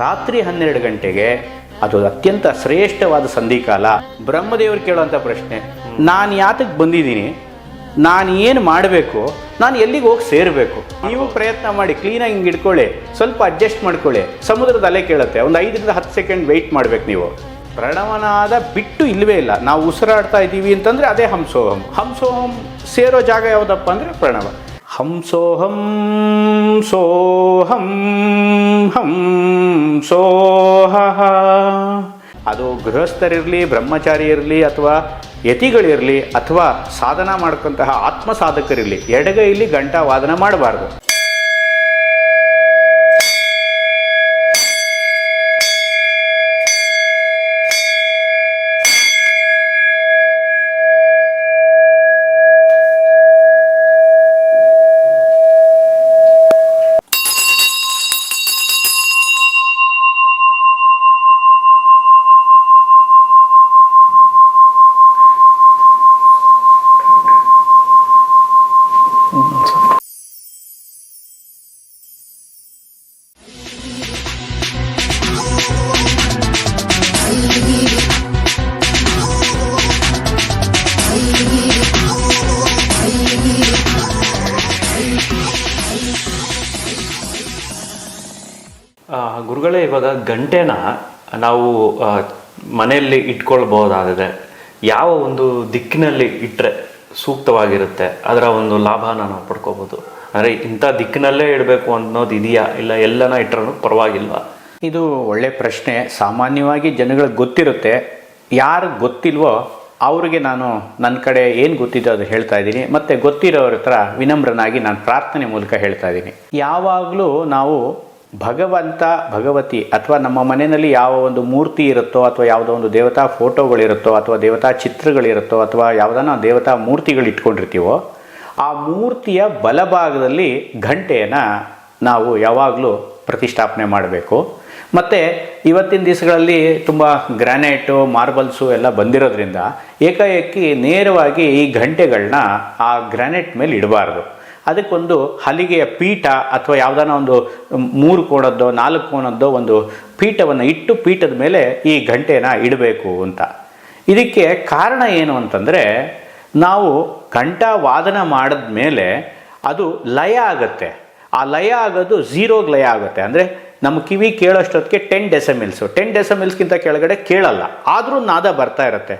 ರಾತ್ರಿ ಹನ್ನೆರಡು ಗಂಟೆಗೆ? ಅದು ಅತ್ಯಂತ ಶ್ರೇಷ್ಠವಾದ ಸಂಧಿಕಾಲ. ಬ್ರಹ್ಮದೇವರು ಕೇಳುವಂಥ ಪ್ರಶ್ನೆ, ನಾನು ಯಾತಕ್ಕೆ ಬಂದಿದ್ದೀನಿ? ನಾನು ಏನು ಮಾಡಬೇಕು? ನಾನು ಎಲ್ಲಿಗೆ ಹೋಗಿ ಸೇರಬೇಕು? ನೀವು ಪ್ರಯತ್ನ ಮಾಡಿ ಕ್ಲೀನಾಗಿ ಹಿಂಗೆ ಇಟ್ಕೊಳ್ಳಿ ಸ್ವಲ್ಪ ಅಡ್ಜಸ್ಟ್ ಮಾಡ್ಕೊಳ್ಳಿ. ಸಮುದ್ರದ ಅಲೆ ಕೇಳುತ್ತೆ, ಒಂದು ಐದರಿಂದ ಹತ್ತು ಸೆಕೆಂಡ್ ವೆಯ್ಟ್ ಮಾಡ್ಬೇಕು ನೀವು. ಪ್ರಣವನಾದ ಬಿಟ್ಟು ಇಲ್ಲವೇ ಇಲ್ಲ. ನಾವು ಉಸಿರಾಡ್ತಾ ಇದ್ದೀವಿ ಅಂತಂದರೆ ಅದೇ ಹಂಸೋಹಂ. ಹಂಸೋಹಂ ಸೇರೋ ಜಾಗ ಯಾವುದಪ್ಪ ಅಂದರೆ ಪ್ರಣವ. ಹಂಸೋಹಂ ಸೋಹಂ ಹಂ ಸೋಹ. ಅದು ಗೃಹಸ್ಥರಿರಲಿ ಬ್ರಹ್ಮಚಾರಿ ಇರಲಿ ಅಥವಾ ಯತಿಗಳಿರಲಿ ಅಥವಾ ಸಾಧನ ಮಾಡ್ಕೊಂತಹ ಆತ್ಮ ಸಾಧಕರಿರಲಿ ಎಡಗೈಲಿ ಗಂಟಾ ವಾದನ ಮಾಡಬಾರ್ದು. ಗುರುಗಳೇ, ಇವಾಗ ಗಂಟೆನ ನಾವು ಮನೆಯಲ್ಲಿ ಇಟ್ಕೊಳ್ಬಹುದಾದರೆ ಯಾವ ಒಂದು ದಿಕ್ಕಿನಲ್ಲಿ ಇಟ್ಟರೆ ಸೂಕ್ತವಾಗಿರುತ್ತೆ, ಅದರ ಒಂದು ಲಾಭನ ನಾವು ಪಡ್ಕೋಬೋದು. ಅಂದರೆ ಇಂಥ ದಿಕ್ಕಿನಲ್ಲೇ ಇಡಬೇಕು ಅನ್ನೋದು ಇದೆಯಾ? ಇಲ್ಲ ಎಲ್ಲನ ಇಟ್ಟರೂ ಪರವಾಗಿಲ್ವಾ? ಇದು ಒಳ್ಳೆ ಪ್ರಶ್ನೆ. ಸಾಮಾನ್ಯವಾಗಿ ಜನಗಳಿಗೆ ಗೊತ್ತಿರುತ್ತೆ. ಯಾರು ಗೊತ್ತಿಲ್ವೋ ಅವ್ರಿಗೆ ನಾನು ನನ್ನ ಕಡೆ ಏನು ಗೊತ್ತಿದೆ ಅದು ಹೇಳ್ತಾ ಇದ್ದೀನಿ. ಮತ್ತು ಗೊತ್ತಿರೋರ ಹತ್ರ ವಿನಮ್ರನಾಗಿ ನಾನು ಪ್ರಾರ್ಥನೆ ಮೂಲಕ ಹೇಳ್ತಾ ಇದ್ದೀನಿ. ಯಾವಾಗಲೂ ನಾವು ಭಗವಂತ, ಭಗವತಿ ಅಥವಾ ನಮ್ಮ ಮನೆಯಲ್ಲಿ ಯಾವ ಒಂದು ಮೂರ್ತಿ ಇರುತ್ತೋ ಅಥವಾ ಯಾವುದೋ ಒಂದು ದೇವತಾ ಫೋಟೋಗಳಿರುತ್ತೋ ಅಥವಾ ದೇವತಾ ಚಿತ್ರಗಳಿರುತ್ತೋ ಅಥವಾ ಯಾವುದನ್ನ ದೇವತಾ ಮೂರ್ತಿಗಳು ಇಟ್ಕೊಂಡಿರ್ತೀವೋ, ಆ ಮೂರ್ತಿಯ ಬಲಭಾಗದಲ್ಲಿ ಘಂಟೆಯನ್ನು ನಾವು ಯಾವಾಗಲೂ ಪ್ರತಿಷ್ಠಾಪನೆ ಮಾಡಬೇಕು. ಮತ್ತು ಇವತ್ತಿನ ದಿವಸಗಳಲ್ಲಿ ತುಂಬ ಗ್ರಾನೈಟು, ಮಾರ್ಬಲ್ಸು ಎಲ್ಲ ಬಂದಿರೋದ್ರಿಂದ ಏಕಾಏಕಿ ನೇರವಾಗಿ ಈ ಘಂಟೆಗಳನ್ನ ಆ ಗ್ರಾನೈಟ್ ಮೇಲೆ ಇಡಬಾರ್ದು. ಅದಕ್ಕೊಂದು ಹಲಿಗೆಯ ಪೀಠ ಅಥವಾ ಯಾವುದಾನ ಒಂದು ಮೂರು ಕೋಣದ್ದೋ ನಾಲ್ಕು ಕೋಣದ್ದೋ ಒಂದು ಪೀಠವನ್ನು ಇಟ್ಟು ಪೀಠದ ಮೇಲೆ ಈ ಗಂಟೆನ ಇಡಬೇಕು ಅಂತ. ಇದಕ್ಕೆ ಕಾರಣ ಏನು ಅಂತಂದರೆ ನಾವು ಕಂಠ ವಾದನ ಮಾಡಿದ ಮೇಲೆ ಅದು ಲಯ ಆಗುತ್ತೆ. ಆ ಲಯ ಆಗೋದು ಝೀರೋಗೆ ಲಯ ಆಗುತ್ತೆ. ಅಂದರೆ ನಮ್ಮ ಕಿವಿ ಕೇಳೋಷ್ಟೊತ್ತಿಗೆ ಟೆನ್ ಡೆಸಮಿಲ್ಸು ಟೆನ್ ಡೆಸಮಿಲ್ಸ್ಗಿಂತ ಕೆಳಗಡೆ ಕೇಳಲ್ಲ. ಆದರೂ ನಾದ ಬರ್ತಾ ಇರುತ್ತೆ.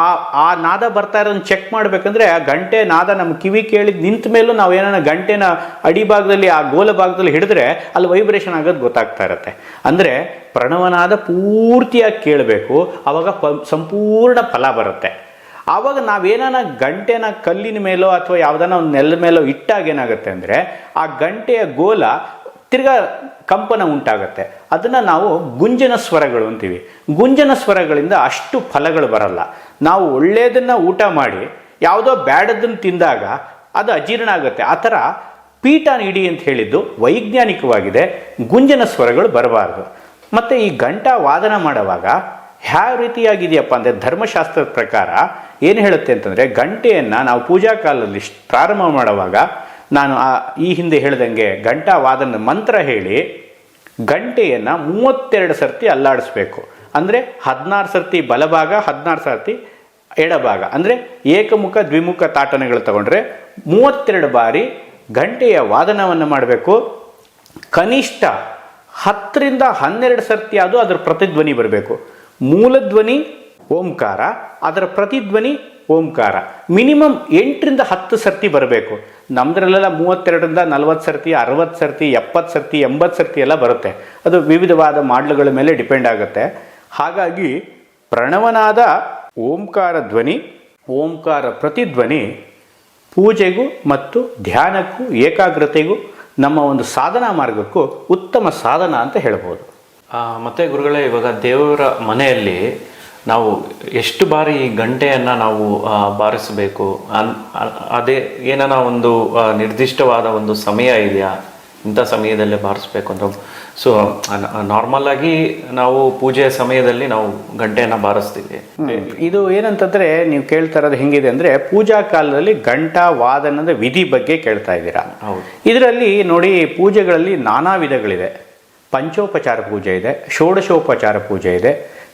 ಆ ಆ ನಾದ ಬರ್ತಾ ಇರೋದನ್ನ ಚೆಕ್ ಮಾಡಬೇಕಂದ್ರೆ ಆ ಗಂಟೆ ನಾದ ನಮ್ಮ ಕಿವಿ ಕೇಳಿದ ನಿಂತ ಮೇಲೂ ನಾವು ಏನಾರ ಗಂಟೆನ ಅಡಿಭಾಗದಲ್ಲಿ ಆ ಗೋಲ ಭಾಗದಲ್ಲಿ ಹಿಡಿದ್ರೆ ಅಲ್ಲಿ ವೈಬ್ರೇಷನ್ ಆಗೋದು ಗೊತ್ತಾಗ್ತಾ ಇರುತ್ತೆ. ಅಂದರೆ ಪ್ರಣವನಾದ ಪೂರ್ತಿಯಾಗಿ ಕೇಳಬೇಕು. ಆವಾಗ ಪ, ಸಂಪೂರ್ಣ ಫಲ ಬರುತ್ತೆ. ಆವಾಗ ನಾವೇನಾನ ಗಂಟೆನ ಕಲ್ಲಿನ ಮೇಲೋ ಅಥವಾ ಯಾವುದಾನ ಒಂದು ನೆಲದ ಮೇಲೋ ಇಟ್ಟಾಗ ಏನಾಗುತ್ತೆ ಅಂದರೆ ಆ ಗಂಟೆಯ ಗೋಲ ತಿರ್ಗಾ ಕಂಪನ ಉಂಟಾಗುತ್ತೆ. ಅದನ್ನು ನಾವು ಗುಂಜನ ಸ್ವರಗಳು ಅಂತೀವಿ. ಗುಂಜನ ಸ್ವರಗಳಿಂದ ಅಷ್ಟು ಫಲಗಳು ಬರಲ್ಲ. ನಾವು ಒಳ್ಳೆಯದನ್ನು ಊಟ ಮಾಡಿ, ಯಾವುದೋ ಬ್ಯಾಡದನ್ನು ತಿಂದಾಗ ಅದು ಅಜೀರ್ಣ ಆಗುತ್ತೆ. ಆ ಥರ ಪೀಠ ನೀಡಿ ಅಂತ ಹೇಳಿದ್ದು ವೈಜ್ಞಾನಿಕವಾಗಿದೆ. ಗುಂಜನ ಸ್ವರಗಳು ಬರಬಾರ್ದು. ಮತ್ತು ಈ ಗಂಟಾ ವಾದನ ಮಾಡುವಾಗ ಯಾವ ರೀತಿಯಾಗಿದೆಯಪ್ಪ ಅಂದರೆ ಧರ್ಮಶಾಸ್ತ್ರದ ಪ್ರಕಾರ ಏನು ಹೇಳುತ್ತೆ ಅಂತಂದರೆ ಗಂಟೆಯನ್ನು ನಾವು ಪೂಜಾ ಕಾಲದಲ್ಲಿ ಪ್ರಾರಂಭ ಮಾಡುವಾಗ ನಾನು ಆ ಈ ಹಿಂದೆ ಹೇಳ್ದಂಗೆ ಘಂಟಾ ವಾದನ ಮಂತ್ರ ಹೇಳಿ ಗಂಟೆಯನ್ನು ಮೂವತ್ತೆರಡು ಸರ್ತಿ ಅಲ್ಲಾಡಿಸ್ಬೇಕು. ಅಂದರೆ ಹದಿನಾರು ಸರ್ತಿ ಬಲಭಾಗ, ಹದಿನಾರು ಸರ್ತಿ ಎಡಭಾಗ. ಅಂದರೆ ಏಕಮುಖ, ದ್ವಿಮುಖ ತಾಟನೆಗಳು ತಗೊಂಡ್ರೆ ಮೂವತ್ತೆರಡು ಬಾರಿ ಗಂಟೆಯ ವಾದನವನ್ನು ಮಾಡಬೇಕು. ಕನಿಷ್ಠ ಹತ್ತರಿಂದ ಹನ್ನೆರಡು ಸರ್ತಿ ಅದು ಅದರ ಪ್ರತಿಧ್ವನಿ ಬರಬೇಕು. ಮೂಲಧ್ವನಿ, ಓಂಕಾರ. ಅದರ ಪ್ರತಿಧ್ವನಿ, ಓಂಕಾರ. ಮಿನಿಮಮ್ ಎಂಟರಿಂದ ಹತ್ತು ಸರ್ತಿ ಬರಬೇಕು. ನಮ್ದ್ರಲ್ಲೆಲ್ಲ ಮೂವತ್ತೆರಡರಿಂದ ನಲ್ವತ್ತು ಸರ್ತಿ, ಅರವತ್ತು ಸರ್ತಿ, ಎಪ್ಪತ್ತು ಸರ್ತಿ, ಎಂಬತ್ತು ಸರ್ತಿ ಎಲ್ಲ ಬರುತ್ತೆ. ಅದು ವಿವಿಧವಾದ ಮಾಡಲುಗಳ ಮೇಲೆ ಡಿಪೆಂಡ್ ಆಗುತ್ತೆ. ಹಾಗಾಗಿ ಪ್ರಣವನಾದ ಓಂಕಾರ ಧ್ವನಿ, ಓಂಕಾರ ಪ್ರತಿಧ್ವನಿ ಪೂಜೆಗೂ ಮತ್ತು ಧ್ಯಾನಕ್ಕೂ, ಏಕಾಗ್ರತೆಗೂ, ನಮ್ಮ ಒಂದು ಸಾಧನಾ ಮಾರ್ಗಕ್ಕೂ ಉತ್ತಮ ಸಾಧನ ಅಂತ ಹೇಳ್ಬೋದು. ಮತ್ತೆ ಗುರುಗಳೇ, ಇವಾಗ ದೇವರ ಮನೆಯಲ್ಲಿ ನಾವು ಎಷ್ಟು ಬಾರಿ ಈ ಗಂಟೆಯನ್ನು ನಾವು ಬಾರಿಸಬೇಕು? ಅನ್- ಅದೇ ಏನನ ಒಂದು ನಿರ್ದಿಷ್ಟವಾದ ಒಂದು ಸಮಯ ಇದೆಯಾ? ಇಂಥ ಸಮಯದಲ್ಲೇ ಬಾರಿಸ್ಬೇಕು ಅಂತ. ಸೊ ನಾರ್ಮಲ್ ಆಗಿ ನಾವು ಪೂಜೆಯ ಸಮಯದಲ್ಲಿ ನಾವು ಗಂಟೆಯನ್ನು ಬಾರಿಸ್ತೀವಿ. ಇದು ಏನಂತಂದ್ರೆ ನೀವು ಕೇಳ್ತಾ ಇರೋದು ಹೆಂಗಿದೆ ಅಂದ್ರೆ ಪೂಜಾ ಕಾಲದಲ್ಲಿ ಗಂಟಾ ವಾದನದ ವಿಧಿ ಬಗ್ಗೆ ಕೇಳ್ತಾ ಇದ್ದೀರಾ? ಹೌದು. ಇದರಲ್ಲಿ ನೋಡಿ ಪೂಜೆಗಳಲ್ಲಿ ನಾನಾ ವಿಧಗಳಿದೆ ಪಂಚೋಪಚಾರ ಪೂಜೆ ಇದೆ, ಷೋಡಶೋಪಚಾರ ಪೂಜೆ ಇದೆ,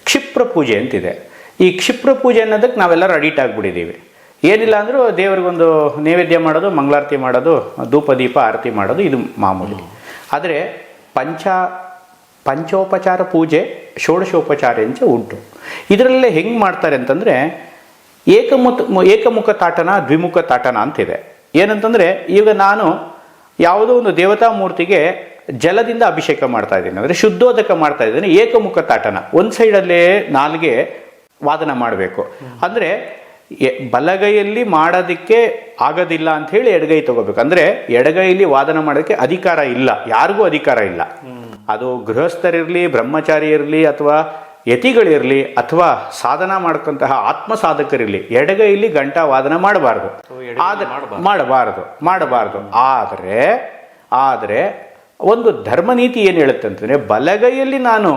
ಕ್ಷಿಪ್ರ ಪೂಜೆ ಅಂತಿದೆ. ಈ ಕ್ಷಿಪ್ರ ಪೂಜೆ ಅನ್ನೋದಕ್ಕೆ ನಾವೆಲ್ಲರೂ ಅಡಿಟ್ ಆಗಿಬಿಟ್ಟಿದ್ದೀವಿ. ಏನಿಲ್ಲ ಅಂದರೂ ದೇವರಿಗೊಂದು ನೈವೇದ್ಯ ಮಾಡೋದು, ಮಂಗಳಾರತಿ ಮಾಡೋದು, ಧೂಪ, ದೀಪ, ಆರತಿ ಮಾಡೋದು ಇದು ಮಾಮೂಲಿ. ಆದರೆ ಪಂಚ, ಪಂಚೋಪಚಾರ ಪೂಜೆ ಷೋಡಶೋಪಚಾರ ಅಂತ ಉಂಟು. ಇದರಲ್ಲೇ ಹೆಂಗೆ ಮಾಡ್ತಾರೆ ಅಂತಂದರೆ ಏಕಮುಖ ಏಕಮುಖ ತಾಟನ, ದ್ವಿಮುಖ ತಾಟನ ಅಂತಿದೆ. ಏನಂತಂದರೆ ಈಗ ನಾನು ಯಾವುದೋ ಒಂದು ದೇವತಾ ಮೂರ್ತಿಗೆ ಜಲದಿಂದ ಅಭಿಷೇಕ ಮಾಡ್ತಾ ಇದ್ದೀನಿ. ಅಂದರೆ ಶುದ್ಧೋದಕ ಮಾಡ್ತಾ ಇದ್ದೀನಿ. ಏಕಮುಖ ತಾಟನ. ಒಂದು ಸೈಡಲ್ಲೇ ನಾಲ್ಗೆ ವಾದನ ಮಾಡಬೇಕು. ಅಂದರೆ ಬಲಗೈಯಲ್ಲಿ ಮಾಡೋದಕ್ಕೆ ಆಗೋದಿಲ್ಲ ಅಂತ ಹೇಳಿ ಎಡಗೈ ತಗೋಬೇಕು. ಅಂದರೆ ಎಡಗೈಯಲ್ಲಿ ವಾದನ ಮಾಡೋದಕ್ಕೆ ಅಧಿಕಾರ ಇಲ್ಲ. ಯಾರಿಗೂ ಅಧಿಕಾರ ಇಲ್ಲ. ಅದು ಗೃಹಸ್ಥರಿರಲಿ ಬ್ರಹ್ಮಚಾರಿ ಇರಲಿ ಅಥವಾ ಯತಿಗಳಿರಲಿ ಅಥವಾ ಸಾಧನ ಮಾಡ್ಕೊಂತಹ ಆತ್ಮ ಸಾಧಕರಿರಲಿ ಎಡಗೈಲಿ ಗಂಟಾ ವಾದನ ಮಾಡಬಾರ್ದು. ಮಾಡಬಾರ್ದು. ಮಾಡಬಾರ್ದು. ಆದರೆ ಆದರೆ ಒಂದು ಧರ್ಮ ನೀತಿ ಏನು ಹೇಳುತ್ತೆ ಅಂತಂದರೆ ಬಲಗೈಯಲ್ಲಿ ನಾನು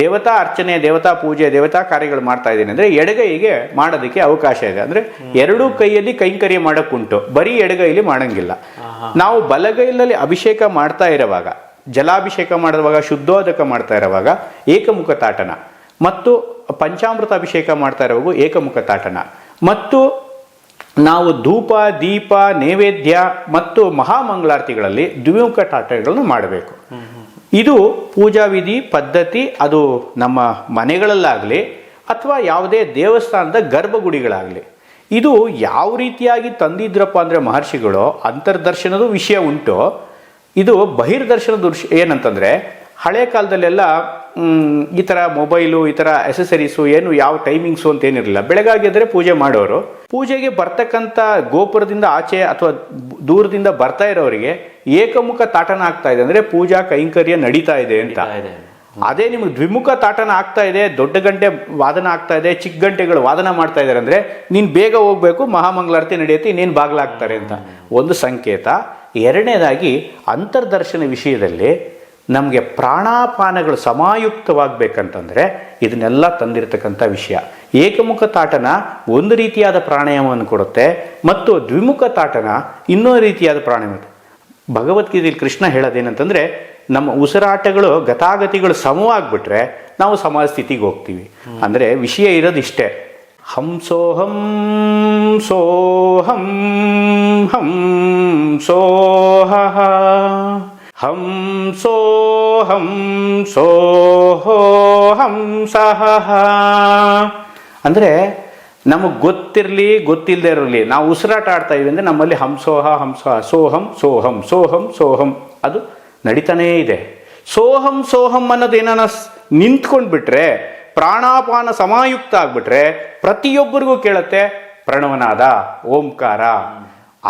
ದೇವತಾ ಅರ್ಚನೆ ದೇವತಾ ಪೂಜೆ ದೇವತಾ ಕಾರ್ಯಗಳು ಮಾಡ್ತಾ ಇದ್ದೀನಿ ಅಂದರೆ ಎಡಗೈಗೆ ಮಾಡೋದಕ್ಕೆ ಅವಕಾಶ ಇದೆ. ಅಂದರೆ ಎರಡೂ ಕೈಯಲ್ಲಿ ಕೈಂಕರ್ಯ ಮಾಡೋಕ್ಕುಂಟು. ಬರೀ ಎಡಗೈಲಿ ಮಾಡಂಗಿಲ್ಲ. ನಾವು ಬಲಗೈಲಲ್ಲಿ ಅಭಿಷೇಕ ಮಾಡ್ತಾ ಇರುವಾಗ ಜಲಾಭಿಷೇಕ ಮಾಡುವಾಗ ಶುದ್ಧೋದಕ ಮಾಡ್ತಾ ಇರುವಾಗ ಏಕಮುಖ ತಾಟನ. ಮತ್ತು ಪಂಚಾಮೃತ ಅಭಿಷೇಕ ಮಾಡ್ತಾ ಇರುವಾಗ ಏಕಮುಖ ತಾಟನ. ಮತ್ತು ನಾವು ಧೂಪ, ದೀಪ, ನೈವೇದ್ಯ ಮತ್ತು ಮಹಾಮಂಗಳಾರತಿಗಳಲ್ಲಿ ದ್ವಿಮುಖ ಟಾಟಗಳನ್ನು ಮಾಡಬೇಕು. ಇದು ಪೂಜಾ ವಿಧಿ, ಪದ್ಧತಿ, ಅದು ನಮ್ಮ ಮನೆಗಳಲ್ಲಾಗಲಿ ಅಥವಾ ಯಾವುದೇ ದೇವಸ್ಥಾನದ ಗರ್ಭಗುಡಿಗಳಾಗಲಿ. ಇದು ಯಾವ ರೀತಿಯಾಗಿ ತಂದಿದ್ರಪ್ಪ ಅಂದರೆ ಮಹರ್ಷಿಗಳು ಅಂತರ್ದರ್ಶನದ ವಿಷಯ ಉಂಟು. ಇದು ಬಹಿರ್ದರ್ಶನದ ಏನಂತಂದರೆ ಹಳೆ ಕಾಲದಲ್ಲೆಲ್ಲ ಈ ಥರ ಮೊಬೈಲು ಈ ಥರ ಎಸೆಸರೀಸು ಏನು ಯಾವ ಟೈಮಿಂಗ್ಸು ಅಂತ ಏನಿರಲಿಲ್ಲ. ಬೆಳಗಾಗಿ ಎದ್ರೆ ಪೂಜೆ ಮಾಡೋರು. ಪೂಜೆಗೆ ಬರ್ತಕ್ಕಂಥ ಗೋಪುರದಿಂದ ಆಚೆ ಅಥವಾ ದೂರದಿಂದ ಬರ್ತಾ ಇರೋರಿಗೆ ಏಕಮುಖ ತಾಟನ ಆಗ್ತಾ ಇದೆ. ಅಂದರೆ ಪೂಜಾ ಕೈಂಕರ್ಯ ನಡೀತಾ ಇದೆ ಅಂತ. ಅದೇ ನಿಮ್ಗೆ ದ್ವಿಮುಖ ತಾಟನ ಆಗ್ತಾ ಇದೆ ದೊಡ್ಡ ಗಂಟೆ ವಾದನ ಆಗ್ತಾ ಇದೆ ಚಿಕ್ಕ ಗಂಟೆಗಳು ವಾದನ ಮಾಡ್ತಾ ಇದ್ದಾರೆ ಅಂದರೆ ನೀನು ಬೇಗ ಹೋಗಬೇಕು ಮಹಾಮಂಗಳಾರತಿ ನಡೆಯುತ್ತೆ ಇನ್ನೇನು ಬಾಗ್ಲಾಗ್ತಾರೆ ಅಂತ. ಒಂದು ಸಂಕೇತ. ಎರಡನೇದಾಗಿ ಅಂತರ್ದರ್ಶನ ವಿಷಯದಲ್ಲಿ ನಮಗೆ ಪ್ರಾಣಾಪಾನಗಳು ಸಮಾಯುಕ್ತವಾಗಬೇಕಂತಂದರೆ ಇದನ್ನೆಲ್ಲ ತಂದಿರತಕ್ಕಂಥ ವಿಷಯ. ಏಕಮುಖ ತಾಟನ ಒಂದು ರೀತಿಯಾದ ಪ್ರಾಣಾಯಾಮವನ್ನು ಕೊಡುತ್ತೆ, ಮತ್ತು ದ್ವಿಮುಖ ತಾಟನ ಇನ್ನೊಂದು ರೀತಿಯಾದ ಪ್ರಾಣಾಯಾಮ. ಭಗವದ್ಗೀತೆಯಲ್ಲಿ ಕೃಷ್ಣ ಹೇಳೋದೇನಂತಂದ್ರೆ, ನಮ್ಮ ಉಸಿರಾಟಗಳು, ಗತಾಗತಿಗಳು ಸಮವಾಗ್ಬಿಟ್ರೆ ನಾವು ಸಮಾಜ ಸ್ಥಿತಿಗೆ ಹೋಗ್ತೀವಿ. ಅಂದರೆ ವಿಷಯ ಇರೋದಿಷ್ಟೇ ಸೋಹಂ ಹಂ ಸೋಹ ಹಂ ಸೋಹಂ ಸೋಹಂ ಸಹ ಅಂದರೆ ನಮಗೆ ಗೊತ್ತಿರಲಿ ಗೊತ್ತಿಲ್ಲದೆ ಇರಲಿ, ನಾವು ಉಸಿರಾಟ ಆಡ್ತಾ ಇದ್ದೀವಿ ಅಂದರೆ ನಮ್ಮಲ್ಲಿ ಹಂಸೋಹ ಹಂಸ ಸೋಹಂ ಸೋಹಂ ಸೋಹಂ ಸೋಹಂ. ಅದು ನಡೀತಾನೇ ಇದೆ. ಸೋಹಂ ಸೋಹಂ ಅನ್ನೋದು ಏನಾನ ನಿಂತ್ಕೊಂಡು ಬಿಟ್ರೆ ಪ್ರಾಣಾಪಾನ ಸಮಾಯುಕ್ತ ಆಗ್ಬಿಟ್ರೆ, ಪ್ರತಿಯೊಬ್ಬರಿಗೂ ಕೇಳುತ್ತೆ, ಪ್ರಣವನಾದ, ಓಂಕಾರ.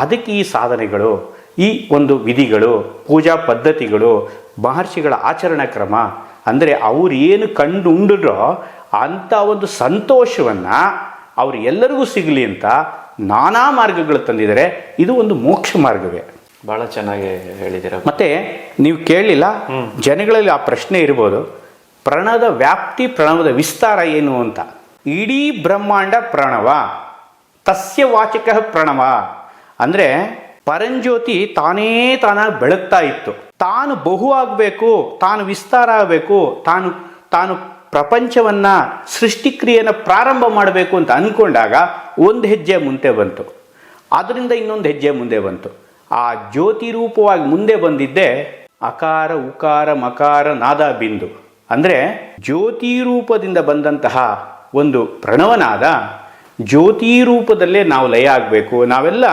ಅದಕ್ಕೆ ಈ ಸಾಧನೆಗಳು. ಈ ಒಂದು ವಿಧಿಗಳು ಪೂಜಾ ಪದ್ಧತಿಗಳು ಮಹರ್ಷಿಗಳ ಆಚರಣಾ ಕ್ರಮ ಅಂದರೆ ಅವ್ರು ಏನು ಕಂಡು ಉಂಡ್ರೋ ಅಂಥ ಒಂದು ಸಂತೋಷವನ್ನು ಅವ್ರು ಎಲ್ಲರಿಗೂ ಸಿಗಲಿ ಅಂತ ನಾನಾ ಮಾರ್ಗಗಳು ತಂದಿದ್ದಾರೆ. ಇದು ಒಂದು ಮೋಕ್ಷ ಮಾರ್ಗವೇ. ಬಹಳ ಚೆನ್ನಾಗಿ ಹೇಳಿದ್ದೀರ. ಮತ್ತೆ ನೀವು ಕೇಳಲಿಲ್ಲ ಜನಗಳಲ್ಲಿ ಆ ಪ್ರಶ್ನೆ ಇರ್ಬೋದು ಪ್ರಣದ ವ್ಯಾಪ್ತಿ ಪ್ರಣವದ ವಿಸ್ತಾರ ಏನು ಅಂತ. ಇಡೀ ಬ್ರಹ್ಮಾಂಡ ಪ್ರಣವ ತಸ್ಯ ವಾಚಕ ಪ್ರಣವ. ಅಂದರೆ ಪರಂಜ್ಯೋತಿ ತಾನೇ ತಾನಾಗಿ ಬೆಳಗ್ತಾ ಇತ್ತು. ತಾನು ಬಹು ಆಗಬೇಕು, ತಾನು ವಿಸ್ತಾರ ಆಗಬೇಕು, ತಾನು ತಾನು ಪ್ರಪಂಚವನ್ನು ಸೃಷ್ಟಿಕ್ರಿಯೆಯನ್ನು ಪ್ರಾರಂಭ ಮಾಡಬೇಕು ಅಂತ ಅಂದ್ಕೊಂಡಾಗ ಒಂದು ಹೆಜ್ಜೆ ಮುಂದೆ ಬಂತು. ಅದರಿಂದ ಇನ್ನೊಂದು ಹೆಜ್ಜೆ ಮುಂದೆ ಬಂತು. ಆ ಜ್ಯೋತಿ ರೂಪವಾಗಿ ಮುಂದೆ ಬಂದಿದ್ದೆ ಅಕಾರ, ಉಕಾರ, ಮಕಾರ, ನಾದ, ಬಿಂದು. ಅಂದರೆ ಜ್ಯೋತಿ ರೂಪದಿಂದ ಬಂದಂತಹ ಒಂದು ಪ್ರಣವನಾದ ಜ್ಯೋತಿ ರೂಪದಲ್ಲೇ ನಾವು ಲಯ ಆಗಬೇಕು. ನಾವೆಲ್ಲ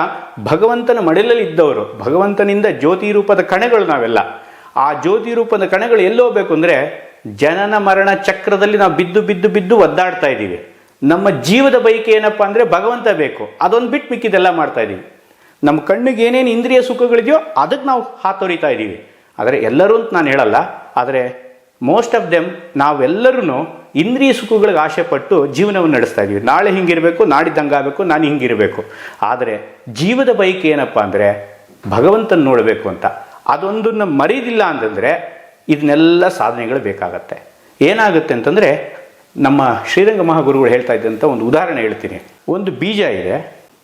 ಭಗವಂತನ ಮಡಿಲಲ್ಲಿ ಇದ್ದವರು ಭಗವಂತನಿಂದ ಜ್ಯೋತಿ ರೂಪದ ಕಣಗಳು ನಾವೆಲ್ಲ. ಆ ಜ್ಯೋತಿ ರೂಪದ ಕಣಗಳು ಎಲ್ಲೋಗ್ಬೇಕು ಅಂದರೆ ಜನನ ಮರಣ ಚಕ್ರದಲ್ಲಿ ನಾವು ಬಿದ್ದು ಬಿದ್ದು ಬಿದ್ದು ಒದ್ದಾಡ್ತಾ ಇದ್ದೀವಿ. ನಮ್ಮ ಜೀವದ ಬೈಕ್ ಏನಪ್ಪ ಅಂದರೆ ಭಗವಂತ ಬೇಕು. ಅದೊಂದು ಬಿಟ್ಟು ಮಿಕ್ಕಿದೆಲ್ಲ ಮಾಡ್ತಾ ಇದ್ದೀವಿ. ನಮ್ಮ ಕಣ್ಣಿಗೆ ಏನೇನು ಇಂದ್ರಿಯ ಸುಖಗಳಿದೆಯೋ ಅದಕ್ಕೆ ನಾವು ಹಾತೊರಿತಾ ಇದ್ದೀವಿ. ಆದರೆ ಎಲ್ಲರೂ ಅಂತ ನಾನು ಹೇಳಲ್ಲ. ಆದರೆ ಮೋಸ್ಟ್ ಆಫ್ ದೆಮ್ ನಾವೆಲ್ಲರೂ ಇಂದ್ರಿಯ ಸುಖಗಳಿಗೆ ಆಶೆಪಟ್ಟು ಜೀವನವನ್ನು ನಡೆಸ್ತಾ ಇದ್ದೀವಿ ನಾಳೆ ಹಿಂಗಿರಬೇಕು ನಾಡಿದ್ದಂಗಾಗಬೇಕು ನಾನು ಹಿಂಗಿರಬೇಕು. ಆದರೆ ಜೀವದ ಬೈಕ್ ಏನಪ್ಪ ಅಂದರೆ ಭಗವಂತನ ನೋಡಬೇಕು ಅಂತ. ಅದೊಂದನ್ನು ಮರೀದಿಲ್ಲ ಅಂತಂದರೆ ಇದನ್ನೆಲ್ಲ ಸಾಧನೆಗಳು ಬೇಕಾಗತ್ತೆ. ಏನಾಗುತ್ತೆ ಅಂತಂದರೆ ನಮ್ಮ ಶ್ರೀರಂಗ ಮಹಾಗುರುಗಳು ಹೇಳ್ತಾ ಇದ್ದಂಥ ಒಂದು ಉದಾಹರಣೆ ಹೇಳ್ತೀನಿ. ಒಂದು ಬೀಜ ಇದೆ.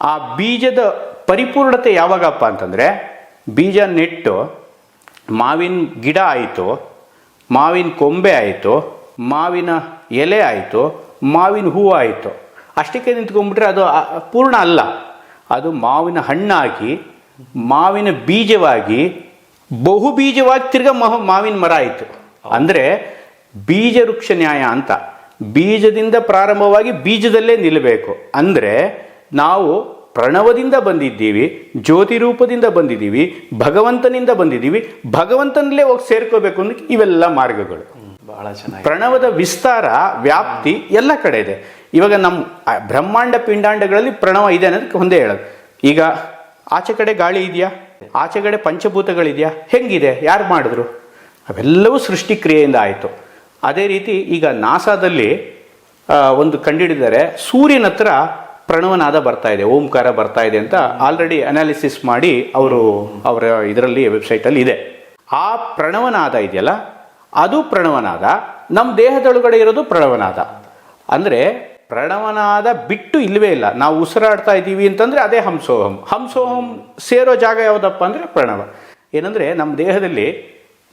ಆ ಬೀಜದ ಪರಿಪೂರ್ಣತೆ ಯಾವಾಗಪ್ಪ ಅಂತಂದರೆ ಬೀಜ ನೆಟ್ಟು, ಮಾವಿನ ಗಿಡ ಆಯಿತು ಮಾವಿನ ಕೊಂಬೆ ಆಯಿತು, ಮಾವಿನ ಎಲೆ ಆಯಿತು, ಮಾವಿನ ಹೂವು ಆಯಿತು. ಅಷ್ಟಕ್ಕೆ ನಿಂತ್ಕೊಂಡ್ಬಿಟ್ರೆ ಅದು ಪೂರ್ಣ ಅಲ್ಲ. ಅದು ಮಾವಿನ ಹಣ್ಣಾಗಿ, ಮಾವಿನ ಬೀಜವಾಗಿ ಬಹು ಬೀಜವಾಗಿ ತಿರ್ಗ ಮಹ, ಮಾವಿನ ಮರ ಆಯಿತು. ಅಂದರೆ ಬೀಜ ವೃಕ್ಷ ನ್ಯಾಯ ಅಂತ. ಬೀಜದಿಂದ ಪ್ರಾರಂಭವಾಗಿ ಬೀಜದಲ್ಲೇ ನಿಲ್ಲಬೇಕು ಅಂದರೆ ನಾವು ಪ್ರಣವದಿಂದ ಬಂದಿದ್ದೀವಿ ಜ್ಯೋತಿ ರೂಪದಿಂದ ಬಂದಿದ್ದೀವಿ ಭಗವಂತನಿಂದ ಬಂದಿದ್ದೀವಿ ಭಗವಂತನಲ್ಲೇ ಹೋಗಿ ಸೇರ್ಕೋಬೇಕು ಅನ್ನೋಕ್ಕೆ ಇವೆಲ್ಲ ಮಾರ್ಗಗಳು. ಬಹಳ ಚೆನ್ನಾಗಿ ಪ್ರಣವದ ವಿಸ್ತಾರ ವ್ಯಾಪ್ತಿ ಎಲ್ಲ ಕಡೆ ಇದೆ. ಇವಾಗ ನಮ್ಮ ಬ್ರಹ್ಮಾಂಡ ಪಿಂಡಾಂಡಗಳಲ್ಲಿ ಪ್ರಣವ ಇದೆ ಅನ್ನೋದಕ್ಕೆ ಒಂದೇ ಹೇಳೋದು. ಈಗ ಆಚೆ ಕಡೆ ಗಾಳಿ ಇದೆಯಾ? ಆಚೆ ಕಡೆ ಪಂಚಭೂತಗಳಿದೆಯಾ? ಹೆಂಗಿದೆ? ಯಾರು ಮಾಡಿದ್ರು? ಅವೆಲ್ಲವೂ ಸೃಷ್ಟಿ ಕ್ರಿಯೆಯಿಂದ ಆಯಿತು. ಅದೇ ರೀತಿ ಈಗ ನಾಸಾದಲ್ಲಿ ಒಂದು ಕಂಡಿಡಿದರೆ ಸೂರ್ಯನ ಹತ್ರ ಪ್ರಣವನಾದ ಬರ್ತಾ ಇದೆ, ಓಂಕಾರ ಬರ್ತಾ ಇದೆ ಅಂತ ಆಲ್ರೆಡಿ ಅನಾಲಿಸಿಸ್ ಮಾಡಿ ಅವರು ಅವರ ಇದರಲ್ಲಿ ವೆಬ್ಸೈಟಲ್ಲಿ ಇದೆ. ಆ ಪ್ರಣವನಾದ ಇದೆಯಲ್ಲ, ಅದು ಪ್ರಣವನಾದ ನಮ್ಮ ದೇಹದೊಳಗಡೆ ಇರೋದು ಪ್ರಣವನಾದ. ಅಂದರೆ ಪ್ರಣವನಾದ ಬಿಟ್ಟು ಇಲ್ಲವೇ ಇಲ್ಲ, ನಾವು ಉಸಿರಾಡ್ತಾ ಇದ್ದೀವಿ ಅಂತಂದರೆ ಅದೇ ಹಂಸೋಹಂ. ಹಂಸೋಹಂ ಸೇರೋ ಜಾಗ ಯಾವುದಪ್ಪ ಅಂದರೆ ಪ್ರಣವ. ಏನಂದರೆ ನಮ್ಮ ದೇಹದಲ್ಲಿ